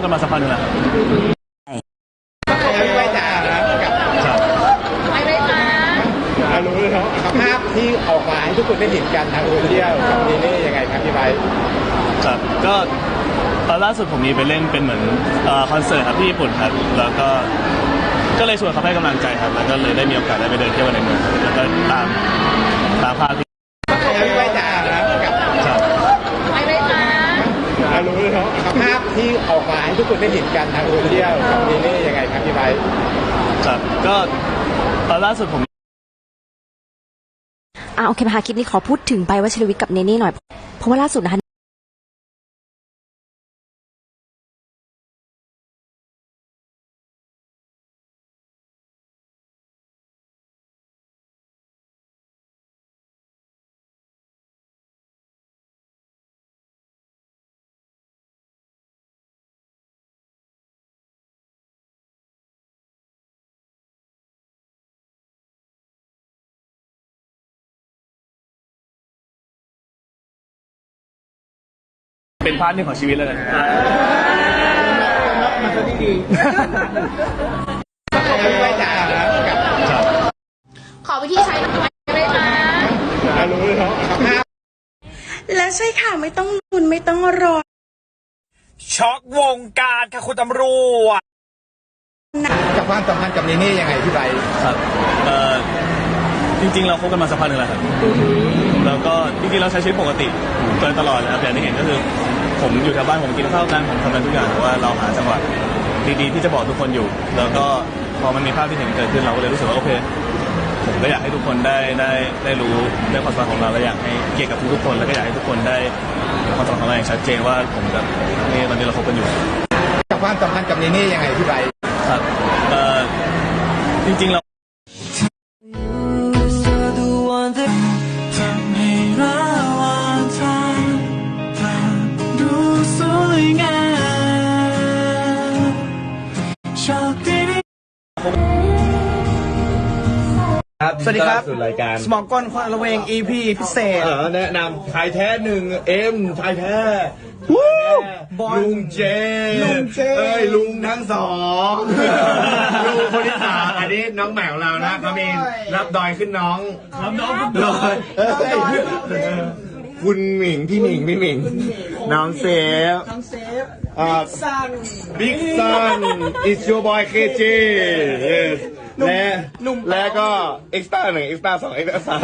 กันมาสักพักหนึงแล้วครับไว้จ๋าครับกับครับอ่ารู้เลยเนาะกับภาพที่ออกมาให้ทุกคนได้เห็นกันทางโซเชียลกับนีเน่ยังไงครับพี่ไว้ครับก็ตอนล่าสุดผมมีไปเล่นเป็นเหมือนเอ่อคอนเสิร์ตครับที่ญี่ปุ่นครับ แล้วก็ก็เลยชวนเขาให้กำลังใจครับ แล้วก็เลยได้มีโอกาสได้ไปเดินเที่ยวในเมืองครับแล้วก็ตามตามภาพที่ พี่ไว้จ๋าครับกับ ครับ อ่ารู้เลยเนาะกับภาพที่ออกมาให้ทุกคนได้เห็นกันทางโซเชียลกับนี่น่ยังไงครับพี่ไว้ครับก็ตอนล่าสุดผม อ่าโอเคมาคลิปนี้ขอพูดถึงใบวัชรวิทย์กับเนเน่หน่อย เพราะว่าล่าสุดนะคะ เป็นพาร์ทหนึ่งของชีวิตแล้วกันพี่ไว้จ๋าครับกับครับขอวิธีใช้หน่อยได้ไหมอ่ารู้เลยเนาะกับภาพและใช่ค่ะไม่ต้องลุ้นไม่ต้องรอ ช็อกวงการค่ะคุณตำรวจกับความสัมพันธ์กับนีเน่ยังไงพี่ไว้ครับเอ่อ จริง ๆ เราคบกันมาสักพักหนึ่งแล้วครับแล้วก็จริงๆเราใช้ชีวิตปกติโดยตลอดนะครับอย่างที่เห็นก็คือ ผมอยู่แถวบ้านผมกินข้าวกันผมทำงานทุกอย่างแต่ว่าเราหาจังหวะดีๆที่จะบอกทุกคนอยู่ แล้วก็พอมันมีภาพที่เห็นเกิดขึ้นเราก็เลยรู้สึกว่าโอเคผมก็อยากให้ทุกคนได้ได้ได้รู้ในความสัมพันธ์ของเราและอยากให้เกียรติกับทุกๆคน แล้วก็อยากให้ทุกคนได้ความสัมพันธ์ของเราอย่างชัดเจนว่าผมกับนี่ตอนนี้เราคบกันอยู่กับความสัมพันธ์กับนีเน่ยังไงพี่ไว้ครับเอ่อจริงๆเรา สวัสดีครับ สู่รายการสมองก้นควันระเวง EP พิเศษ เออแนะนำชายแท้หนึ่งเอ็มชายแท้บอลลุงเจลุงเจเอ้ยลุงทั้งสองลุงคนที่สามอันนี้น้องใหม่ของเรานะเขามีรับดอยขึ้นน้องรับน้องขึ้นดอยเอ้ย คุณหมิงพี่หมิงพี่หมิงน้องเซฟ น้องเซฟอ่าซัน Big Sun is your boy KJ yes และและก็ extra หนึ่ง extra สอง extra สาม